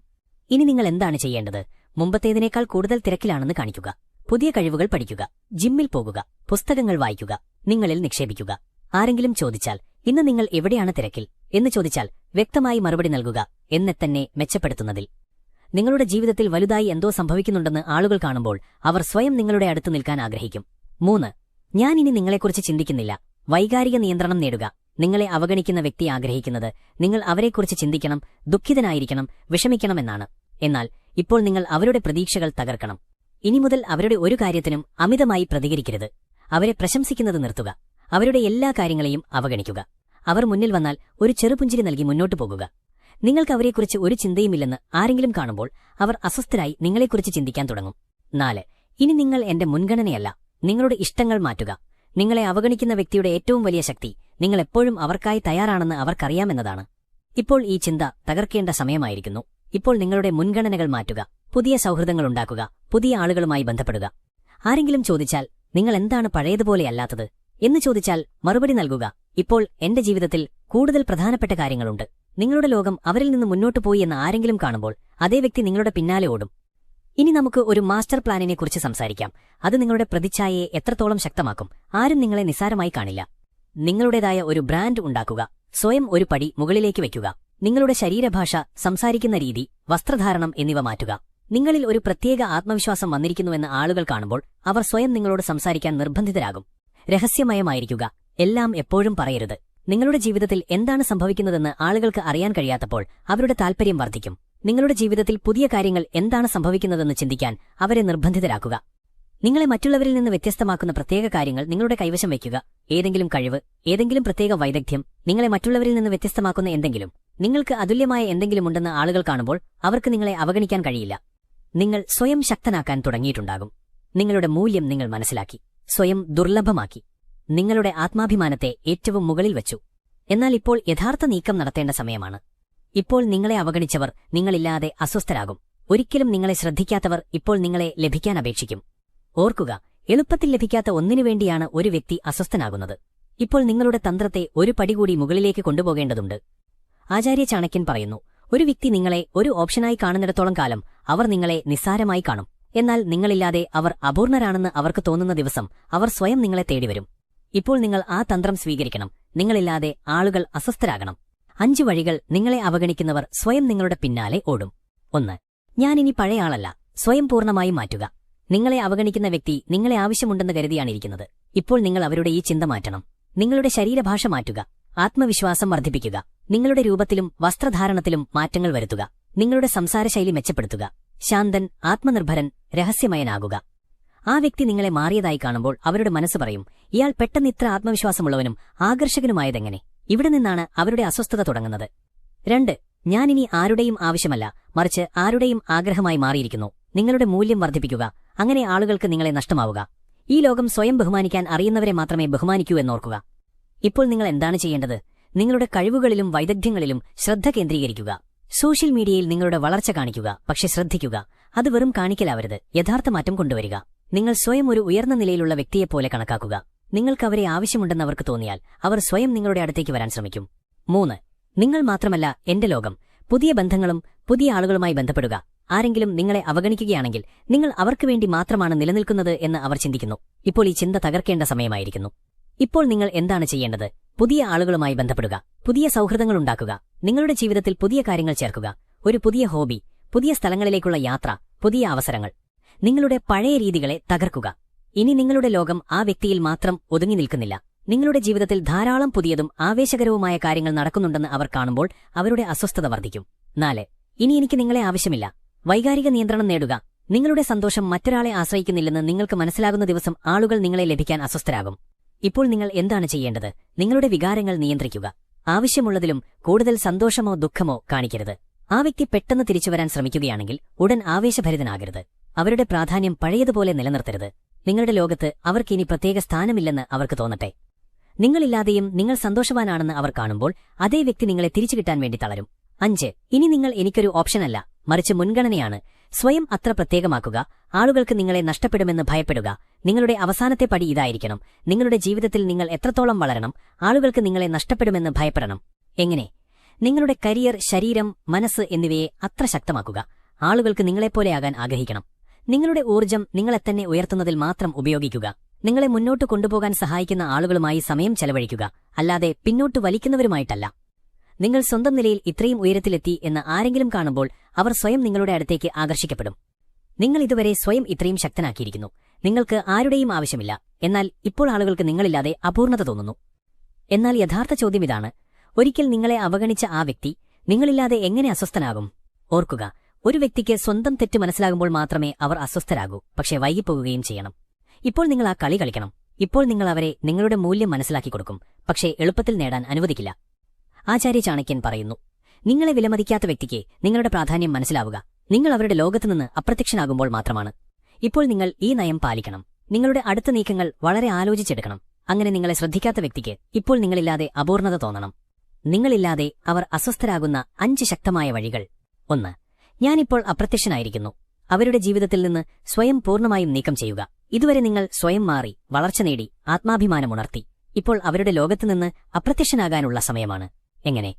[SPEAKER 1] ഇനി നിങ്ങൾ എന്താണ് ചെയ്യേണ്ടത് മുമ്പത്തേതിനേക്കാൾ കൂടുതൽ തിരക്കിലാണെന്ന് കാണിക്കുക പുതിയ കഴിവുകൾ പഠിക്കുക ജിമ്മിൽ പോകുക പുസ്തകങ്ങൾ വായിക്കുക നിങ്ങളിൽ നിക്ഷേപിക്കുക ആരെങ്കിലും ചോദിച്ചാൽ ഇന്ന് നിങ്ങൾ എവിടെയാണ് തിരക്കിൽ എന്ന് ചോദിച്ചാൽ വ്യക്തമായി മറുപടി നൽകുക എന്നെ തന്നെ മെച്ചപ്പെടുത്തുന്നതിൽ നിങ്ങളുടെ ജീവിതത്തിൽ വലുതായി എന്തോ സംഭവിക്കുന്നുണ്ടെന്ന് ആളുകൾ കാണുമ്പോൾ അവർ സ്വയം നിങ്ങളുടെ അടുത്ത് നിൽക്കാൻ ആഗ്രഹിക്കും മൂന്ന് ഞാൻ ഇനി നിങ്ങളെക്കുറിച്ച് ചിന്തിക്കുന്നില്ല വൈകാരിക നിയന്ത്രണം നേടുക നിങ്ങളെ അവഗണിക്കുന്ന വ്യക്തി ആഗ്രഹിക്കുന്നത് നിങ്ങൾ അവരെക്കുറിച്ച് ചിന്തിക്കണം ദുഃഖിതനായിരിക്കണം വിഷമിക്കണമെന്നാണ് എന്നാൽ ഇപ്പോൾ നിങ്ങൾ അവരുടെ പ്രതീക്ഷകൾ തകർക്കണം ഇനി മുതൽ അവരുടെ ഒരു കാര്യത്തിനും അമിതമായി പ്രതികരിക്കരുത് അവരെ പ്രശംസിക്കുന്നത് നിർത്തുക അവരുടെ എല്ലാ കാര്യങ്ങളെയും അവഗണിക്കുക അവർ മുന്നിൽ വന്നാൽ ഒരു ചെറുപുഞ്ചിരി നൽകി മുന്നോട്ടു പോകുക നിങ്ങൾക്ക് അവരെക്കുറിച്ച് ഒരു ചിന്തയുമില്ലെന്ന് ആരെങ്കിലും കാണുമ്പോൾ അവർ അസ്വസ്ഥരായി നിങ്ങളെക്കുറിച്ച് ചിന്തിക്കാൻ തുടങ്ങും നാല് ഇനി നിങ്ങൾ എന്റെ മുൻഗണനയല്ല നിങ്ങളുടെ ഇഷ്ടങ്ങൾ മാറ്റുക നിങ്ങളെ അവഗണിക്കുന്ന വ്യക്തിയുടെ ഏറ്റവും വലിയ ശക്തി നിങ്ങൾ എപ്പോഴും അവർക്കായി തയ്യാറാണെന്ന് അവർക്കറിയാമെന്നതാണ് ഇപ്പോൾ ഈ ചിന്ത തകർക്കേണ്ട സമയമായിരിക്കുന്നു ഇപ്പോൾ നിങ്ങളുടെ മുൻഗണനകൾ മാറ്റുക പുതിയ സൗഹൃദങ്ങൾ ഉണ്ടാക്കുക പുതിയ ആളുകളുമായി ബന്ധപ്പെടുക ആരെങ്കിലും ചോദിച്ചാൽ നിങ്ങൾ എന്താണ് പഴയതുപോലെ അല്ലാത്തത് എന്ന് ചോദിച്ചാൽ മറുപടി നൽകുക ഇപ്പോൾ എന്റെ ജീവിതത്തിൽ കൂടുതൽ പ്രധാനപ്പെട്ട കാര്യങ്ങളുണ്ട് നിങ്ങളുടെ ലോകം അവരിൽ നിന്ന് മുന്നോട്ടു പോയി എന്ന് ആരെങ്കിലും കാണുമ്പോൾ അതേ വ്യക്തി നിങ്ങളുടെ പിന്നാലെ ഓടും ഇനി നമുക്ക് ഒരു മാസ്റ്റർ പ്ലാനിനെക്കുറിച്ച് സംസാരിക്കാം അത് നിങ്ങളുടെ പ്രതിച്ഛായയെ എത്രത്തോളം ശക്തമാക്കും ആരും നിങ്ങളെ നിസ്സാരമായി കാണില്ല നിങ്ങളുടേതായ ഒരു ബ്രാൻഡ് ഉണ്ടാക്കുക സ്വയം ഒരു പടി മുകളിലേക്ക് വയ്ക്കുക നിങ്ങളുടെ ശരീരഭാഷ സംസാരിക്കുന്ന രീതി വസ്ത്രധാരണം എന്നിവ മാറ്റുക നിങ്ങളിൽ ഒരു പ്രത്യേക ആത്മവിശ്വാസം വന്നിരിക്കുന്നുവെന്ന് ആളുകൾ കാണുമ്പോൾ അവർ സ്വയം നിങ്ങളോട് സംസാരിക്കാൻ നിർബന്ധിതരാകും രഹസ്യമയമായിരിക്കുക എല്ലാം എപ്പോഴും പറയരുത് നിങ്ങളുടെ ജീവിതത്തിൽ എന്താണ് സംഭവിക്കുന്നതെന്ന് ആളുകൾക്ക് അറിയാൻ കഴിയാത്തപ്പോൾ അവരുടെ താൽപര്യം വർദ്ധിക്കും നിങ്ങളുടെ ജീവിതത്തിൽ പുതിയ കാര്യങ്ങൾ എന്താണ് സംഭവിക്കുന്നതെന്ന് ചിന്തിക്കാൻ അവരെ നിർബന്ധിതരാക്കുക നിങ്ങളെ മറ്റുള്ളവരിൽ നിന്ന് വ്യത്യസ്തമാക്കുന്ന പ്രത്യേക കാര്യങ്ങൾ നിങ്ങളുടെ കൈവശം വയ്ക്കുക ഏതെങ്കിലും കഴിവ് ഏതെങ്കിലും പ്രത്യേക വൈദഗ്ധ്യം നിങ്ങളെ മറ്റുള്ളവരിൽ നിന്ന് വ്യത്യസ്തമാക്കുന്ന എന്തെങ്കിലും നിങ്ങൾക്ക് അതുല്യമായ എന്തെങ്കിലും ഉണ്ടെന്ന് ആളുകൾ കാണുമ്പോൾ അവർക്ക് നിങ്ങളെ അവഗണിക്കാൻ കഴിയില്ല നിങ്ങൾ സ്വയം ശക്തനാക്കാൻ തുടങ്ങിയിട്ടുണ്ടാകും നിങ്ങളുടെ മൂല്യം നിങ്ങൾ മനസ്സിലാക്കി സ്വയം ദുർലഭമാക്കി നിങ്ങളുടെ ആത്മാഭിമാനത്തെ ഏറ്റവും മുകളിൽ വച്ചു എന്നാൽ ഇപ്പോൾ യഥാർത്ഥ നീക്കം നടത്തേണ്ട സമയമാണ് ഇപ്പോൾ നിങ്ങളെ അവഗണിച്ചവർ നിങ്ങളില്ലാതെ അസ്വസ്ഥരാകും ഒരിക്കലും നിങ്ങളെ ശ്രദ്ധിക്കാത്തവർ ഇപ്പോൾ നിങ്ങളെ ലഭിക്കാൻ അപേക്ഷിക്കും ഓർക്കുക എളുപ്പത്തിൽ ലഭിക്കാത്ത ഒന്നിനു വേണ്ടിയാണ് ഒരു വ്യക്തി അസ്വസ്ഥനാകുന്നത് ഇപ്പോൾ നിങ്ങളുടെ തന്ത്രത്തെ ഒരു പടി കൂടി മുകളിലേക്ക് കൊണ്ടുപോകേണ്ടതുണ്ട് ആചാര്യ ചാണക്യൻ പറയുന്നു ഒരു വ്യക്തി നിങ്ങളെ ഒരു ഓപ്ഷനായി കാണുന്നിടത്തോളം കാലം അവർ നിങ്ങളെ നിസ്സാരമായി കാണും എന്നാൽ നിങ്ങളില്ലാതെ അവർ അപൂർണരാണെന്ന് അവർക്ക് തോന്നുന്ന ദിവസം അവർ സ്വയം നിങ്ങളെ തേടിവരും ഇപ്പോൾ നിങ്ങൾ ആ തന്ത്രം സ്വീകരിക്കണം നിങ്ങളില്ലാതെ ആളുകൾ അസ്വസ്ഥരാകണം അഞ്ചു വഴികൾ നിങ്ങളെ അവഗണിക്കുന്നവർ സ്വയം നിങ്ങളുടെ പിന്നാലെ ഓടും ഒന്ന് ഞാനിനി പഴയ ആളല്ല സ്വയം പൂർണ്ണമായി മാറ്റുക നിങ്ങളെ അവഗണിക്കുന്ന വ്യക്തി നിങ്ങളെ ആവശ്യമുണ്ടെന്ന് കരുതിയാണിരിക്കുന്നത് ഇപ്പോൾ നിങ്ങൾ അവരുടെ ഈ ചിന്ത മാറ്റണം നിങ്ങളുടെ ശരീരഭാഷ മാറ്റുക ആത്മവിശ്വാസം വർദ്ധിപ്പിക്കുക നിങ്ങളുടെ രൂപത്തിലും വസ്ത്രധാരണത്തിലും മാറ്റങ്ങൾ വരുത്തുക നിങ്ങളുടെ സംസാരശൈലി മെച്ചപ്പെടുത്തുക ശാന്തൻ ആത്മനിർഭരൻ രഹസ്യമയനാകുക ആ വ്യക്തി നിങ്ങളെ മാറിയതായി കാണുമ്പോൾ അവരുടെ മനസ്സ് പറയും ഇയാൾ പെട്ടെന്ന് ഇത്ര ആത്മവിശ്വാസമുള്ളവനും ആകർഷകനുമായതെങ്ങനെ ഇവിടെ നിന്നാണ് അവരുടെ അസ്വസ്ഥത തുടങ്ങുന്നത് രണ്ട് ഞാനിനി ആരുടെയും ആവശ്യമല്ല മറിച്ച് ആരുടെയും ആഗ്രഹമായി മാറിയിരിക്കുന്നു നിങ്ങളുടെ മൂല്യം വർദ്ധിപ്പിക്കുക അങ്ങനെ ആളുകൾക്ക് നിങ്ങളെ നഷ്ടമാവുക ഈ ലോകം സ്വയം ബഹുമാനിക്കാൻ അറിയുന്നവരെ മാത്രമേ ബഹുമാനിക്കൂ എന്നോർക്കുക ഇപ്പോൾ നിങ്ങൾ എന്താണ് ചെയ്യേണ്ടത് നിങ്ങളുടെ കഴിവുകളിലും വൈദഗ്ധ്യങ്ങളിലും ശ്രദ്ധ കേന്ദ്രീകരിക്കുക സോഷ്യൽ മീഡിയയിൽ നിങ്ങളുടെ വളർച്ച കാണിക്കുക പക്ഷെ ശ്രദ്ധിക്കുക അത് വെറും കാണിക്കലാവരുത് യഥാർത്ഥ മാറ്റം കൊണ്ടുവരിക നിങ്ങൾ സ്വയം ഒരു ഉയർന്ന നിലയിലുള്ള വ്യക്തിയെപ്പോലെ കണക്കാക്കുക നിങ്ങൾക്ക് അവരെ ആവശ്യമുണ്ടെന്ന് അവർക്ക് തോന്നിയാൽ അവർ സ്വയം നിങ്ങളുടെ അടുത്തേക്ക് വരാൻ ശ്രമിക്കും മൂന്ന് നിങ്ങൾ മാത്രമല്ല എന്റെ ലോകം പുതിയ ബന്ധങ്ങളും പുതിയ ആളുകളുമായി ബന്ധപ്പെടുക ആരെങ്കിലും നിങ്ങളെ അവഗണിക്കുകയാണെങ്കിൽ നിങ്ങൾ അവർക്ക് വേണ്ടി മാത്രമാണ് നിലനിൽക്കുന്നത് എന്ന് അവർ ചിന്തിക്കുന്നു ഇപ്പോൾ ഈ ചിന്ത തകർക്കേണ്ട സമയമായിരിക്കുന്നു ഇപ്പോൾ നിങ്ങൾ എന്താണ് ചെയ്യേണ്ടത് പുതിയ ആളുകളുമായി ബന്ധപ്പെടുക പുതിയ സൗഹൃദങ്ങൾ ഉണ്ടാക്കുക നിങ്ങളുടെ ജീവിതത്തിൽ പുതിയ കാര്യങ്ങൾ ചേർക്കുക ഒരു പുതിയ ഹോബി പുതിയ സ്ഥലങ്ങളിലേക്കുള്ള യാത്ര പുതിയ അവസരങ്ങൾ നിങ്ങളുടെ പഴയ രീതികളെ തകർക്കുക ഇനി നിങ്ങളുടെ ലോകം ആ വ്യക്തിയിൽ മാത്രം ഒതുങ്ങി നിൽക്കുന്നില്ല നിങ്ങളുടെ ജീവിതത്തിൽ ധാരാളം പുതിയതും ആവേശകരവുമായ കാര്യങ്ങൾ നടക്കുന്നുണ്ടെന്ന് അവർ കാണുമ്പോൾ അവരുടെ അസ്വസ്ഥത വർദ്ധിക്കും നാല് ഇനി എനിക്ക് നിങ്ങളെ ആവശ്യമില്ല വൈകാരിക നിയന്ത്രണം നേടുക നിങ്ങളുടെ സന്തോഷം മറ്റൊരാളെ ആശ്രയിക്കുന്നില്ലെന്ന് നിങ്ങൾക്ക് മനസ്സിലാകുന്ന ദിവസം ആളുകൾ നിങ്ങളെ ലഭിക്കാൻ അസ്വസ്ഥരാകും ഇപ്പോൾ നിങ്ങൾ എന്താണ് ചെയ്യേണ്ടത് നിങ്ങളുടെ വികാരങ്ങൾ നിയന്ത്രിക്കുക ആവശ്യമുള്ളതിലും കൂടുതൽ സന്തോഷമോ ദുഃഖമോ കാണിക്കരുത് ആ വ്യക്തി പെട്ടെന്ന് തിരിച്ചുവരാൻ ശ്രമിക്കുകയാണെങ്കിൽ ഉടൻ ആവേശഭരിതനാകരുത് അവരുടെ പ്രാധാന്യം പഴയതുപോലെ നിലനിർത്തരുത് നിങ്ങളുടെ ലോകത്ത് അവർക്കിനി പ്രത്യേക സ്ഥാനമില്ലെന്ന് അവർക്ക് തോന്നട്ടെ നിങ്ങളില്ലാതെയും നിങ്ങൾ സന്തോഷവാനാണെന്ന് അവർ കാണുമ്പോൾ അതേ വ്യക്തി നിങ്ങളെ തിരിച്ചു കിട്ടാൻ വേണ്ടി തളരും അഞ്ച് ഇനി നിങ്ങൾ എനിക്കൊരു ഓപ്ഷനല്ല മറിച്ച് മുൻഗണനയാണ് സ്വയം അത്ര പ്രത്യേകമാക്കുക ആളുകൾക്ക് നിങ്ങളെ നഷ്ടപ്പെടുമെന്ന് ഭയപ്പെടുക നിങ്ങളുടെ അവസാനത്തെ പടി ഇതായിരിക്കണം നിങ്ങളുടെ ജീവിതത്തിൽ നിങ്ങൾ എത്രത്തോളം വളരണം ആളുകൾക്ക് നിങ്ങളെ നഷ്ടപ്പെടുമെന്ന് ഭയപ്പെടണം എങ്ങനെ നിങ്ങളുടെ കരിയർ ശരീരം മനസ്സ് എന്നിവയെ അത്ര ശക്തമാക്കുക ആളുകൾക്ക് നിങ്ങളെപ്പോലെയാകാൻ ആഗ്രഹിക്കണം നിങ്ങളുടെ ഊർജ്ജം നിങ്ങളെ തന്നെ ഉയർത്തുന്നതിൽ മാത്രം ഉപയോഗിക്കുക നിങ്ങളെ മുന്നോട്ട് കൊണ്ടുപോകാൻ സഹായിക്കുന്ന ആളുകളുമായി സമയം ചെലവഴിക്കുക അല്ലാതെ പിന്നോട്ട് വലിക്കുന്നവരുമായിട്ടല്ല നിങ്ങൾ സ്വന്തം നിലയിൽ ഇത്രയും ഉയരത്തിലെത്തി എന്ന് ആരെങ്കിലും കാണുമ്പോൾ അവർ സ്വയം നിങ്ങളുടെ അടുത്തേക്ക് ആകർഷിക്കപ്പെടും നിങ്ങൾ ഇതുവരെ സ്വയം ഇത്രയും ശക്തനാക്കിയിരിക്കുന്നു നിങ്ങൾക്ക് ആരുടെയും ആവശ്യമില്ല എന്നാൽ ഇപ്പോൾ ആളുകൾക്ക് നിങ്ങളില്ലാതെ അപൂർണത തോന്നുന്നു എന്നാൽ യഥാർത്ഥ ചോദ്യം ഇതാണ് ഒരിക്കൽ നിങ്ങളെ അവഗണിച്ച ആ വ്യക്തി നിങ്ങളില്ലാതെ എങ്ങനെ അസ്വസ്ഥനാകും ഓർക്കുക ഒരു വ്യക്തിക്ക് സ്വന്തം തെറ്റ് മനസ്സിലാകുമ്പോൾ മാത്രമേ അവർ അസ്വസ്ഥരാകൂ പക്ഷേ വൈകിപ്പോകുകയും ചെയ്യണം ഇപ്പോൾ നിങ്ങൾ ആ കളി കളിക്കണം ഇപ്പോൾ നിങ്ങൾ അവരെ നിങ്ങളുടെ മൂല്യം മനസ്സിലാക്കി കൊടുക്കും പക്ഷേ എളുപ്പത്തിൽ നേടാൻ അനുവദിക്കില്ല ആചാര്യ ചാണക്യൻ പറയുന്നു നിങ്ങളെ വിലമതിക്കാത്ത വ്യക്തിക്ക് നിങ്ങളുടെ പ്രാധാന്യം മനസ്സിലാവുക നിങ്ങൾ അവരുടെ ലോകത്തുനിന്ന് നിന്ന് അപ്രത്യക്ഷനാകുമ്പോൾ മാത്രമാണ് ഇപ്പോൾ നിങ്ങൾ ഈ നയം പാലിക്കണം നിങ്ങളുടെ അടുത്ത നീക്കങ്ങൾ വളരെ ആലോചിച്ചെടുക്കണം അങ്ങനെ നിങ്ങളെ ശ്രദ്ധിക്കാത്ത വ്യക്തിക്ക് ഇപ്പോൾ നിങ്ങളില്ലാതെ അപൂർണത തോന്നണം നിങ്ങളില്ലാതെ അവർ അസ്വസ്ഥരാകുന്ന അഞ്ച് ശക്തമായ വഴികൾ ഒന്ന് ഞാനിപ്പോൾ അപ്രത്യക്ഷനായിരിക്കുന്നു അവരുടെ ജീവിതത്തിൽ നിന്ന് സ്വയം പൂർണ്ണമായും നീക്കം ചെയ്യുക ഇതുവരെ നിങ്ങൾ സ്വയം മാറി വളർച്ച നേടി ആത്മാഭിമാനമുണർത്തി ഇപ്പോൾ അവരുടെ ലോകത്തുനിന്ന് നിന്ന് അപ്രത്യക്ഷനാകാനുള്ള സമയമാണ് എങ്ങനെ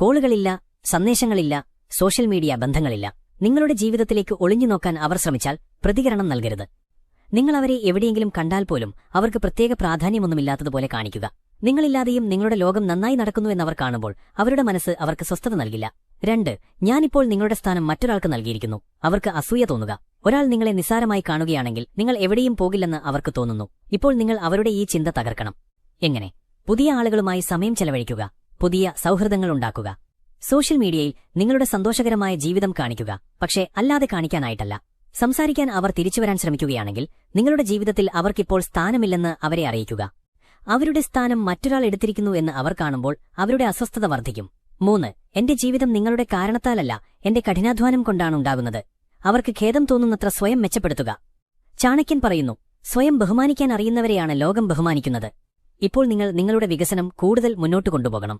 [SPEAKER 1] കോളുകളില്ല സന്ദേശങ്ങളില്ല സോഷ്യൽ മീഡിയ ബന്ധങ്ങളില്ല നിങ്ങളുടെ ജീവിതത്തിലേക്ക് ഒളിഞ്ഞു നോക്കാൻ അവർ ശ്രമിച്ചാൽ പ്രതികരണം നൽകരുത് നിങ്ങൾ അവരെ എവിടെയെങ്കിലും കണ്ടാൽ പോലും അവർക്ക് പ്രത്യേക പ്രാധാന്യമൊന്നുമില്ലാത്തതുപോലെ കാണിക്കുക നിങ്ങളില്ലാതെയും നിങ്ങളുടെ ലോകം നന്നായി നടക്കുന്നുവെന്നവർ കാണുമ്പോൾ അവരുടെ മനസ്സ് അവർക്ക് സ്വസ്ഥത നൽകില്ല രണ്ട് ഞാനിപ്പോൾ നിങ്ങളുടെ സ്ഥാനം മറ്റൊരാൾക്ക് നൽകിയിരിക്കുന്നു അവർക്ക് അസൂയ തോന്നുക ഒരാൾ നിങ്ങളെ നിസ്സാരമായി കാണുകയാണെങ്കിൽ നിങ്ങൾ എവിടെയും പോകില്ലെന്ന് അവർക്ക് തോന്നുന്നു ഇപ്പോൾ നിങ്ങൾ അവരുടെ ഈ ചിന്ത തകർക്കണം എങ്ങനെ പുതിയ ആളുകളുമായി സമയം ചെലവഴിക്കുക പുതിയ സൗഹൃദങ്ങൾ ഉണ്ടാക്കുക സോഷ്യൽ മീഡിയയിൽ നിങ്ങളുടെ സന്തോഷകരമായ ജീവിതം കാണിക്കുക പക്ഷേ അല്ലാതെ കാണിക്കാനായിട്ടല്ല സംസാരിക്കാൻ അവർ തിരിച്ചുവരാൻ ശ്രമിക്കുകയാണെങ്കിൽ നിങ്ങളുടെ ജീവിതത്തിൽ അവർക്കിപ്പോൾ സ്ഥാനമില്ലെന്ന് അവരെ അറിയിക്കുക അവരുടെ സ്ഥാനം മറ്റൊരാൾ എടുത്തിരിക്കുന്നു എന്ന് അവർ കാണുമ്പോൾ അവരുടെ അസ്വസ്ഥത വർദ്ധിക്കും മൂന്ന് എന്റെ ജീവിതം നിങ്ങളുടെ കാരണത്താലല്ല എന്റെ കഠിനാധ്വാനം കൊണ്ടാണ് ഉണ്ടാകുന്നത് അവർക്ക് ഖേദം തോന്നുന്നത്ര സ്വയം മെച്ചപ്പെടുത്തുക ചാണക്യൻ പറയുന്നു സ്വയം ബഹുമാനിക്കാൻ അറിയുന്നവരെയാണ് ലോകം ബഹുമാനിക്കുന്നത് ഇപ്പോൾ നിങ്ങൾ നിങ്ങളുടെ വികസനം കൂടുതൽ മുന്നോട്ട് കൊണ്ടുപോകണം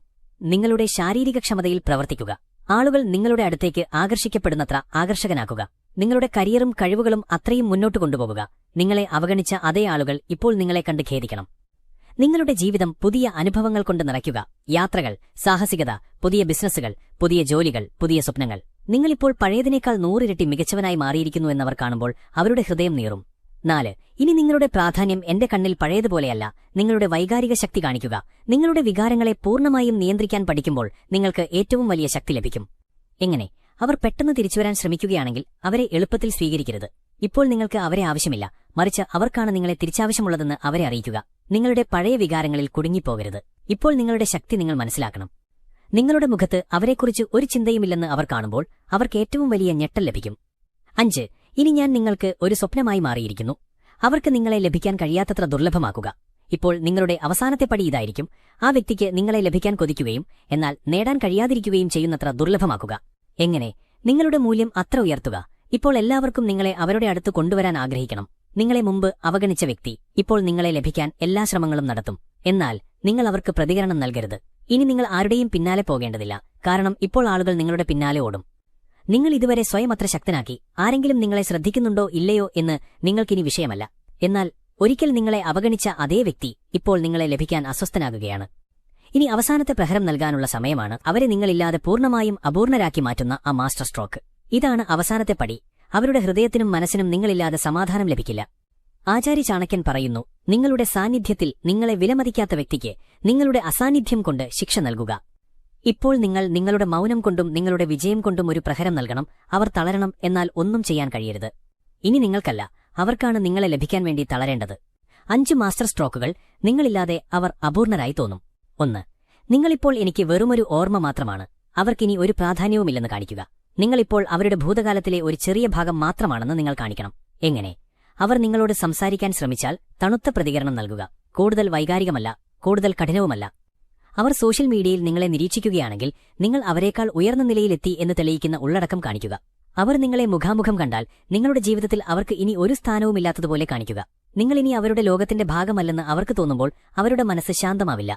[SPEAKER 1] നിങ്ങളുടെ ശാരീരികക്ഷമതയിൽ പ്രവർത്തിക്കുക ആളുകൾ നിങ്ങളുടെ അടുത്തേക്ക് ആകർഷിക്കപ്പെടുന്നത്ര ആകർഷകനാക്കുക നിങ്ങളുടെ കരിയറും കഴിവുകളും അത്രയും മുന്നോട്ട് കൊണ്ടുപോകുക നിങ്ങളെ അവഗണിച്ച അതേ ആളുകൾ ഇപ്പോൾ നിങ്ങളെ കണ്ട് ഖേദിക്കണം നിങ്ങളുടെ ജീവിതം പുതിയ അനുഭവങ്ങൾ കൊണ്ട് നിറയ്ക്കുക യാത്രകൾ സാഹസികത പുതിയ ബിസിനസ്സുകൾ പുതിയ ജോലികൾ പുതിയ സ്വപ്നങ്ങൾ നിങ്ങളിപ്പോൾ പഴയതിനേക്കാൾ നൂറിരട്ടി മികച്ചവനായി മാറിയിരിക്കുന്നു എന്നവർ കാണുമ്പോൾ അവരുടെ ഹൃദയം നീറും നാല് ഇനി നിങ്ങളുടെ പ്രാധാന്യം എന്റെ കണ്ണിൽ പഴയതുപോലെയല്ല നിങ്ങളുടെ വൈകാരിക ശക്തി കാണിക്കുക നിങ്ങളുടെ വികാരങ്ങളെ പൂർണ്ണമായും നിയന്ത്രിക്കാൻ പഠിക്കുമ്പോൾ നിങ്ങൾക്ക് ഏറ്റവും വലിയ ശക്തി ലഭിക്കും എങ്ങനെ അവർ പെട്ടെന്ന് തിരിച്ചുവരാൻ ശ്രമിക്കുകയാണെങ്കിൽ അവരെ എളുപ്പത്തിൽ സ്വീകരിക്കരുത് ഇപ്പോൾ നിങ്ങൾക്ക് അവരെ ആവശ്യമില്ല മറിച്ച് അവർക്കാണ് നിങ്ങളെ തിരിച്ചാവശ്യമുള്ളതെന്ന് അവരെ അറിയിക്കുക നിങ്ങളുടെ പഴയ വികാരങ്ങളിൽ കുടുങ്ങിപ്പോകരുത് ഇപ്പോൾ നിങ്ങളുടെ ശക്തി നിങ്ങൾ മനസ്സിലാക്കണം നിങ്ങളുടെ മുഖത്ത് അവരെക്കുറിച്ച് ഒരു ചിന്തയുമില്ലെന്ന് അവർ കാണുമ്പോൾ അവർക്ക് ഏറ്റവും വലിയ ഞെട്ടൽ ലഭിക്കും അഞ്ച് ഇനി ഞാൻ നിങ്ങൾക്ക് ഒരു സ്വപ്നമായി മാറിയിരിക്കുന്നു അവർക്ക് നിങ്ങളെ ലഭിക്കാൻ കഴിയാത്തത്ര ദുർലഭമാക്കുക ഇപ്പോൾ നിങ്ങളുടെ അവസാനത്തെ പടി ഇതായിരിക്കും ആ വ്യക്തിക്ക് നിങ്ങളെ ലഭിക്കാൻ കൊതിക്കുകയും എന്നാൽ നേടാൻ കഴിയാതിരിക്കുകയും ചെയ്യുന്നത്ര ദുർലഭമാക്കുക എങ്ങനെ നിങ്ങളുടെ മൂല്യം അത്ര ഉയർത്തുക ഇപ്പോൾ എല്ലാവർക്കും നിങ്ങളെ അവരുടെ അടുത്ത് കൊണ്ടുവരാൻ ആഗ്രഹിക്കണം നിങ്ങളെ മുമ്പ് അവഗണിച്ച വ്യക്തി ഇപ്പോൾ നിങ്ങളെ ലഭിക്കാൻ എല്ലാ ശ്രമങ്ങളും നടത്തും എന്നാൽ നിങ്ങൾ അവർക്ക് പ്രതികരണം നൽകരുത് ഇനി നിങ്ങൾ ആരുടെയും പിന്നാലെ പോകേണ്ടതില്ല കാരണം ഇപ്പോൾ ആളുകൾ നിങ്ങളുടെ പിന്നാലെ ഓടും നിങ്ങൾ ഇതുവരെ സ്വയം അത്ര ശക്തനാക്കി ആരെങ്കിലും നിങ്ങളെ ശ്രദ്ധിക്കുന്നുണ്ടോ ഇല്ലയോ എന്ന് നിങ്ങൾക്കിനി വിഷയമല്ല എന്നാൽ ഒരിക്കൽ നിങ്ങളെ അവഗണിച്ച അതേ വ്യക്തി ഇപ്പോൾ നിങ്ങളെ ലഭിക്കാൻ അസ്വസ്ഥനാകുകയാണ് ഇനി അവസാനത്തെ പ്രഹരം നൽകാനുള്ള സമയമാണ് അവരെ നിങ്ങളില്ലാതെ പൂർണ്ണമായും അപൂർണരാക്കി മാറ്റുന്ന ആ മാസ്റ്റർ സ്ട്രോക്ക് ഇതാണ് അവസാനത്തെ പടി അവരുടെ ഹൃദയത്തിനും മനസ്സിനും നിങ്ങളില്ലാതെ സമാധാനം ലഭിക്കില്ല ആചാര്യ ചാണക്യൻ പറയുന്നു നിങ്ങളുടെ സാന്നിധ്യത്തിൽ നിങ്ങളെ വിലമതിക്കാത്ത വ്യക്തിക്ക് നിങ്ങളുടെ അസാന്നിധ്യം കൊണ്ട് ശിക്ഷ നൽകുക ഇപ്പോൾ നിങ്ങൾ നിങ്ങളുടെ മൗനം കൊണ്ടും നിങ്ങളുടെ വിജയം കൊണ്ടും ഒരു പ്രഹരം നൽകണം അവർ തളരണം എന്നാൽ ഒന്നും ചെയ്യാൻ കഴിയരുത് ഇനി നിങ്ങൾക്കല്ല അവർക്കാണ് നിങ്ങളെ ലഭിക്കാൻ വേണ്ടി തളരേണ്ടത് അഞ്ച് മാസ്റ്റർ സ്ട്രോക്കുകൾ നിങ്ങളില്ലാതെ അവർ അപൂർണരായി തോന്നും ഒന്ന് നിങ്ങളിപ്പോൾ എനിക്ക് വെറുമൊരു ഓർമ്മ മാത്രമാണ് അവർക്കിനി ഒരു പ്രാധാന്യവുമില്ലെന്ന് കാണിക്കുക നിങ്ങളിപ്പോൾ അവരുടെ ഭൂതകാലത്തിലെ ഒരു ചെറിയ ഭാഗം മാത്രമാണെന്ന് നിങ്ങൾ കാണിക്കണം എങ്ങനെ അവർ നിങ്ങളോട് സംസാരിക്കാൻ ശ്രമിച്ചാൽ തണുത്ത പ്രതികരണം നൽകുക കൂടുതൽ വൈകാരികമല്ല കൂടുതൽ കഠിനവുമല്ല അവർ സോഷ്യൽ മീഡിയയിൽ നിങ്ങളെ നിരീക്ഷിക്കുകയാണെങ്കിൽ നിങ്ങൾ അവരെക്കാൾ ഉയർന്ന നിലയിലെത്തി എന്ന് തെളിയിക്കുന്ന ഉള്ളടക്കം കാണിക്കുക അവർ നിങ്ങളെ മുഖാമുഖം കണ്ടാൽ നിങ്ങളുടെ ജീവിതത്തിൽ അവർക്ക് ഇനി ഒരു സ്ഥാനവുമില്ലാത്തതുപോലെ കാണിക്കുക നിങ്ങൾ ഇനി അവരുടെ ലോകത്തിന്റെ ഭാഗമല്ലെന്ന് അവർക്ക് തോന്നുമ്പോൾ അവരുടെ മനസ്സ് ശാന്തമാവില്ല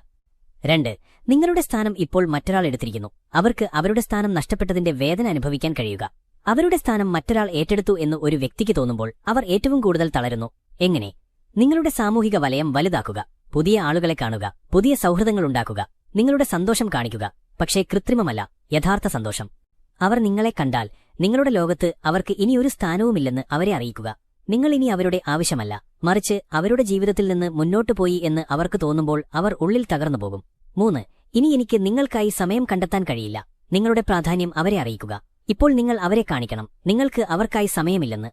[SPEAKER 1] രണ്ട് നിങ്ങളുടെ സ്ഥാനം ഇപ്പോൾ മറ്റൊരാൾ എടുത്തിരിക്കുന്നു അവർക്ക് അവരുടെ സ്ഥാനം നഷ്ടപ്പെട്ടതിന്റെ വേദന അനുഭവിക്കാൻ കഴിയുക അവരുടെ സ്ഥാനം മറ്റൊരാൾ ഏറ്റെടുത്തു എന്ന് ഒരു വ്യക്തിക്ക് തോന്നുമ്പോൾ അവർ ഏറ്റവും കൂടുതൽ തളരുന്നു എങ്ങനെ നിങ്ങളുടെ സാമൂഹിക വലയം വലുതാക്കുക പുതിയ ആളുകളെ കാണുക പുതിയ സൗഹൃദങ്ങൾ ഉണ്ടാക്കുക നിങ്ങളുടെ സന്തോഷം കാണിക്കുക പക്ഷേ കൃത്രിമമല്ല യഥാർത്ഥ സന്തോഷം അവർ നിങ്ങളെ കണ്ടാൽ നിങ്ങളുടെ ലോകത്ത് അവർക്ക് ഇനി ഒരു സ്ഥാനവുമില്ലെന്ന് അവരെ അറിയിക്കുക നിങ്ങൾ ഇനി അവരുടെ ആവശ്യമല്ല മറിച്ച് അവരുടെ ജീവിതത്തിൽ നിന്ന് മുന്നോട്ടു പോയി എന്ന് അവർക്ക് തോന്നുമ്പോൾ അവർ ഉള്ളിൽ തകർന്നു പോകും മൂന്ന് ഇനി എനിക്ക് നിങ്ങൾക്കായി സമയം കണ്ടെത്താൻ കഴിയില്ല നിങ്ങളുടെ പ്രാധാന്യം അവരെ അറിയിക്കുക ഇപ്പോൾ നിങ്ങൾ അവരെ കാണിക്കണം നിങ്ങൾക്ക് അവർക്കായി സമയമില്ലെന്ന്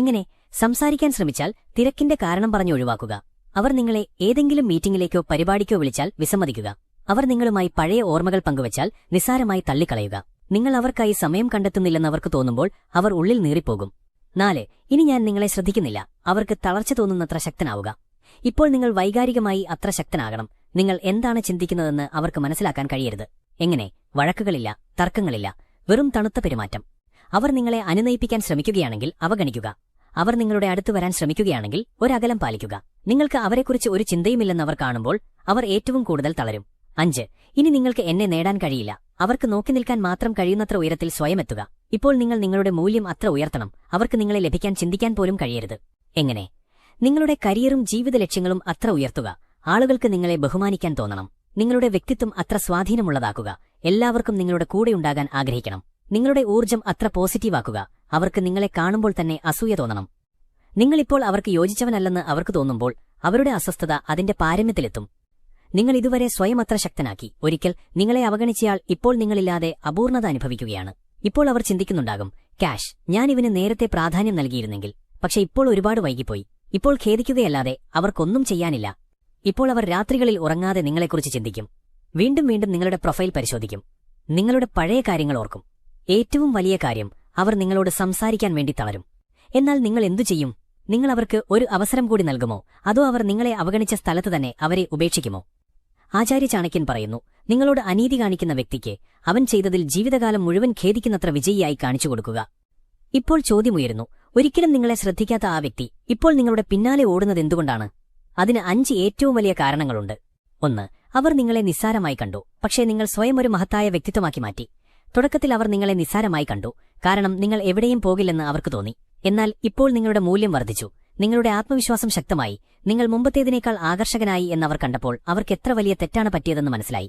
[SPEAKER 1] എങ്ങനെ സംസാരിക്കാൻ ശ്രമിച്ചാൽ തിരക്കിന്റെ കാരണം പറഞ്ഞു ഒഴിവാക്കുക അവർ നിങ്ങളെ ഏതെങ്കിലും മീറ്റിംഗിലേക്കോ പരിപാടിക്കോ വിളിച്ചാൽ വിസമ്മതിക്കുക അവർ നിങ്ങളുമായി പഴയ ഓർമ്മകൾ പങ്കുവച്ചാൽ നിസാരമായി തള്ളിക്കളയുക നിങ്ങൾ അവർക്കായി സമയം കണ്ടെത്തുന്നില്ലെന്ന് അവർക്ക് തോന്നുമ്പോൾ അവർ ഉള്ളിൽ നീറിപ്പോകും നാല് ഇനി ഞാൻ നിങ്ങളെ ശ്രദ്ധിക്കുന്നില്ല അവർക്ക് തളർച്ച തോന്നുന്നത്ര ശക്തനാവുക ഇപ്പോൾ നിങ്ങൾ വൈകാരികമായി അത്ര ശക്തനാകണം നിങ്ങൾ എന്താണ് ചിന്തിക്കുന്നതെന്ന് അവർക്ക് മനസ്സിലാക്കാൻ കഴിയരുത് എങ്ങനെ വഴക്കുകളില്ല തർക്കങ്ങളില്ല വെറും തണുത്ത പെരുമാറ്റം അവർ നിങ്ങളെ അനുനയിപ്പിക്കാൻ ശ്രമിക്കുകയാണെങ്കിൽ അവഗണിക്കുക അവർ നിങ്ങളുടെ അടുത്ത് വരാൻ ശ്രമിക്കുകയാണെങ്കിൽ ഒരകലം പാലിക്കുക നിങ്ങൾക്ക് അവരെക്കുറിച്ച് ഒരു ചിന്തയുമില്ലെന്ന് അവർ കാണുമ്പോൾ അവർ ഏറ്റവും കൂടുതൽ തളരും അഞ്ച് ഇനി നിങ്ങൾക്ക് എന്നെ നേടാൻ കഴിയില്ല അവർക്ക് നോക്കി നിൽക്കാൻ മാത്രം കഴിയുന്നത്ര ഉയരത്തിൽ സ്വയം എത്തുക ഇപ്പോൾ നിങ്ങൾ നിങ്ങളുടെ മൂല്യം അത്ര ഉയർത്തണം അവർക്ക് നിങ്ങളെ ലഭിക്കാൻ ചിന്തിക്കാൻ പോലും കഴിയരുത് എങ്ങനെ നിങ്ങളുടെ കരിയറും ജീവിത ലക്ഷ്യങ്ങളും അത്ര ഉയർത്തുക ആളുകൾക്ക് നിങ്ങളെ ബഹുമാനിക്കാൻ തോന്നണം നിങ്ങളുടെ വ്യക്തിത്വം അത്ര സ്വാധീനമുള്ളതാക്കുക എല്ലാവർക്കും നിങ്ങളുടെ കൂടെയുണ്ടാകാൻ ആഗ്രഹിക്കണം നിങ്ങളുടെ ഊർജ്ജം അത്ര പോസിറ്റീവാക്കുക അവർക്ക് നിങ്ങളെ കാണുമ്പോൾ തന്നെ അസൂയ തോന്നണം നിങ്ങളിപ്പോൾ അവർക്ക് യോജിച്ചവനല്ലെന്ന് അവർക്ക് തോന്നുമ്പോൾ അവരുടെ അസ്വസ്ഥത അതിന്റെ പാരമ്യത്തിലെത്തും നിങ്ങൾ ഇതുവരെ സ്വയം അത്ര ശക്തനാക്കി ഒരിക്കൽ നിങ്ങളെ അവഗണിച്ചയാൾ ഇപ്പോൾ നിങ്ങളില്ലാതെ അപൂർണത അനുഭവിക്കുകയാണ് ഇപ്പോൾ അവർ ചിന്തിക്കുന്നുണ്ടാകും ക്യാഷ് ഞാൻ ഇവന് നേരത്തെ പ്രാധാന്യം നൽകിയിരുന്നെങ്കിൽ പക്ഷെ ഇപ്പോൾ ഒരുപാട് വൈകിപ്പോയി ഇപ്പോൾ ഖേദിക്കുകയല്ലാതെ അവർക്കൊന്നും ചെയ്യാനില്ല ഇപ്പോൾ അവർ രാത്രികളിൽ ഉറങ്ങാതെ നിങ്ങളെക്കുറിച്ച് ചിന്തിക്കും വീണ്ടും വീണ്ടും നിങ്ങളുടെ പ്രൊഫൈൽ പരിശോധിക്കും നിങ്ങളുടെ പഴയ കാര്യങ്ങൾ ഓർക്കും ഏറ്റവും വലിയ കാര്യം അവർ നിങ്ങളോട് സംസാരിക്കാൻ വേണ്ടി തളരും എന്നാൽ നിങ്ങൾ എന്തു ചെയ്യും നിങ്ങൾ അവർക്ക് ഒരു അവസരം കൂടി നൽകുമോ അതോ അവർ നിങ്ങളെ അവഗണിച്ച സ്ഥലത്ത് തന്നെ അവരെ ഉപേക്ഷിക്കുമോ ആചാര്യ ചാണക്യൻ പറയുന്നു നിങ്ങളോട് അനീതി കാണിക്കുന്ന വ്യക്തിക്ക് അവൻ ചെയ്തതിൽ ജീവിതകാലം മുഴുവൻ ഖേദിക്കുന്നത്ര വിജയിയായി കാണിച്ചു കൊടുക്കുക ഇപ്പോൾ ചോദ്യമുയരുന്നു ഒരിക്കലും നിങ്ങളെ ശ്രദ്ധിക്കാത്ത ആ വ്യക്തി ഇപ്പോൾ നിങ്ങളുടെ പിന്നാലെ ഓടുന്നത് എന്തുകൊണ്ടാണ് അതിന് അഞ്ച് ഏറ്റവും വലിയ കാരണങ്ങളുണ്ട് ഒന്ന് അവർ നിങ്ങളെ നിസ്സാരമായി കണ്ടു പക്ഷേ നിങ്ങൾ സ്വയം ഒരു മഹത്തായ വ്യക്തിത്വമാക്കി മാറ്റി തുടക്കത്തിൽ അവർ നിങ്ങളെ നിസ്സാരമായി കണ്ടു കാരണം നിങ്ങൾ എവിടെയും പോകില്ലെന്ന് അവർക്ക് തോന്നി എന്നാൽ ഇപ്പോൾ നിങ്ങളുടെ മൂല്യം വർദ്ധിച്ചു നിങ്ങളുടെ ആത്മവിശ്വാസം ശക്തമായി നിങ്ങൾ മുമ്പത്തേതിനേക്കാൾ ആകർഷകനായി എന്നവർ കണ്ടപ്പോൾ അവർക്ക് എത്ര വലിയ തെറ്റാണ് പറ്റിയതെന്ന് മനസ്സിലായി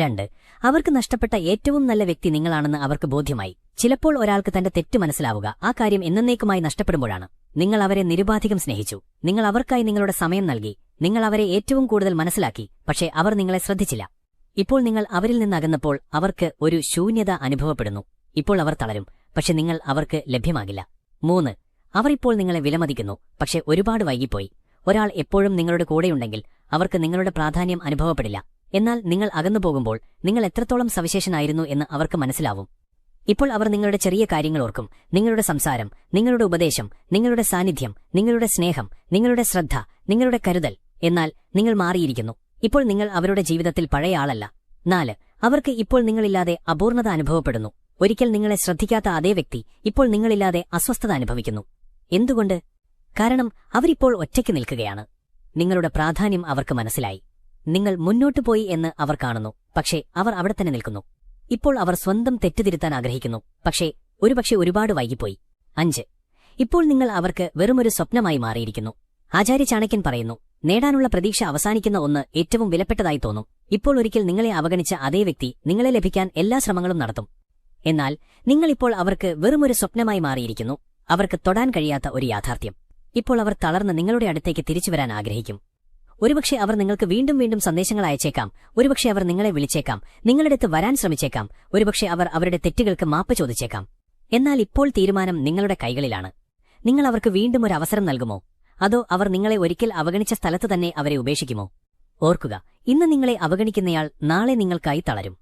[SPEAKER 1] രണ്ട് അവർക്ക് നഷ്ടപ്പെട്ട ഏറ്റവും നല്ല വ്യക്തി നിങ്ങളാണെന്ന് അവർക്ക് ബോധ്യമായി ചിലപ്പോൾ ഒരാൾക്ക് തന്റെ തെറ്റ് മനസ്സിലാവുക ആ കാര്യം എന്നേക്കുമായി നഷ്ടപ്പെടുമ്പോഴാണ് നിങ്ങൾ അവരെ നിരുപാധികം സ്നേഹിച്ചു നിങ്ങൾ അവർക്കായി നിങ്ങളുടെ സമയം നൽകി നിങ്ങൾ അവരെ ഏറ്റവും കൂടുതൽ മനസ്സിലാക്കി പക്ഷേ അവർ നിങ്ങളെ ശ്രദ്ധിച്ചില്ല ഇപ്പോൾ നിങ്ങൾ അവരിൽ നിന്നകന്നപ്പോൾ അവർക്ക് ഒരു ശൂന്യത അനുഭവപ്പെടുന്നു ഇപ്പോൾ അവർ തളരും പക്ഷെ നിങ്ങൾ അവർക്ക് ലഭ്യമാകില്ല മൂന്ന് അവർ ഇപ്പോൾ നിങ്ങളെ വിലമതിക്കുന്നു പക്ഷെ ഒരുപാട് വൈകിപ്പോയി ഒരാൾ എപ്പോഴും നിങ്ങളുടെ കൂടെയുണ്ടെങ്കിൽ അവർക്ക് നിങ്ങളുടെ പ്രാധാന്യം അനുഭവപ്പെടില്ല എന്നാൽ നിങ്ങൾ അകന്നു പോകുമ്പോൾ നിങ്ങൾ എത്രത്തോളം സവിശേഷനായിരുന്നു എന്ന് അവർക്ക് മനസ്സിലാവും ഇപ്പോൾ അവർ നിങ്ങളുടെ ചെറിയ കാര്യങ്ങൾ ഓർക്കും നിങ്ങളുടെ സംസാരം നിങ്ങളുടെ ഉപദേശം നിങ്ങളുടെ സാന്നിധ്യം നിങ്ങളുടെ സ്നേഹം നിങ്ങളുടെ ശ്രദ്ധ നിങ്ങളുടെ കരുതൽ എന്നാൽ നിങ്ങൾ മാറിയിരിക്കുന്നു ഇപ്പോൾ നിങ്ങൾ അവരുടെ ജീവിതത്തിൽ പഴയ ആളല്ല നാല് അവർക്ക് ഇപ്പോൾ നിങ്ങളില്ലാതെ അപൂർണത അനുഭവപ്പെടുന്നു ഒരിക്കൽ നിങ്ങളെ ശ്രദ്ധിക്കാത്ത അതേ വ്യക്തി ഇപ്പോൾ നിങ്ങളില്ലാതെ അസ്വസ്ഥത അനുഭവിക്കുന്നു എന്തുകൊണ്ട് കാരണം അവരിപ്പോൾ ഒറ്റയ്ക്ക് നിൽക്കുകയാണ് നിങ്ങളുടെ പ്രാധാന്യം അവർക്ക് മനസ്സിലായി നിങ്ങൾ മുന്നോട്ടു പോയി എന്ന് അവർ കാണുന്നു പക്ഷേ അവർ അവിടെ തന്നെ നിൽക്കുന്നു ഇപ്പോൾ അവർ സ്വന്തം തെറ്റുതിരുത്താൻ ആഗ്രഹിക്കുന്നു പക്ഷേ ഒരുപക്ഷെ ഒരുപാട് വൈകിപ്പോയി അഞ്ച് ഇപ്പോൾ നിങ്ങൾ അവർക്ക് വെറുമൊരു സ്വപ്നമായി മാറിയിരിക്കുന്നു ആചാര്യ ചാണക്യൻ പറയുന്നു നേടാനുള്ള പ്രതീക്ഷ അവസാനിക്കുന്ന ഒന്ന് ഏറ്റവും വിലപ്പെട്ടതായി തോന്നും ഇപ്പോൾ ഒരിക്കൽ നിങ്ങളെ അവഗണിച്ച അതേ വ്യക്തി നിങ്ങളെ ലഭിക്കാൻ എല്ലാ ശ്രമങ്ങളും നടത്തും എന്നാൽ നിങ്ങളിപ്പോൾ അവർക്ക് വെറുമൊരു സ്വപ്നമായി മാറിയിരിക്കുന്നു അവർക്ക് തൊടാൻ കഴിയാത്ത ഒരു യാഥാർത്ഥ്യം ഇപ്പോൾ അവർ തളർന്ന് നിങ്ങളുടെ അടുത്തേക്ക് തിരിച്ചു വരാൻ ആഗ്രഹിക്കും ഒരുപക്ഷെ അവർ നിങ്ങൾക്ക് വീണ്ടും വീണ്ടും സന്ദേശങ്ങൾ അയച്ചേക്കാം ഒരുപക്ഷെ അവർ നിങ്ങളെ വിളിച്ചേക്കാം നിങ്ങളുടെ അടുത്ത് വരാൻ ശ്രമിച്ചേക്കാം ഒരുപക്ഷെ അവർ അവരുടെ തെറ്റുകൾക്ക് മാപ്പ് ചോദിച്ചേക്കാം എന്നാൽ ഇപ്പോൾ തീരുമാനം നിങ്ങളുടെ കൈകളിലാണ് നിങ്ങൾ അവർക്ക് വീണ്ടും ഒരു അവസരം നൽകുമോ അതോ അവർ നിങ്ങളെ ഒരിക്കൽ അവഗണിച്ച സ്ഥലത്ത് തന്നെ അവരെ ഉപേക്ഷിക്കുമോ ഓർക്കുക ഇന്ന് നിങ്ങളെ അവഗണിക്കുന്നയാൾ നാളെ നിങ്ങൾക്കായി തളരും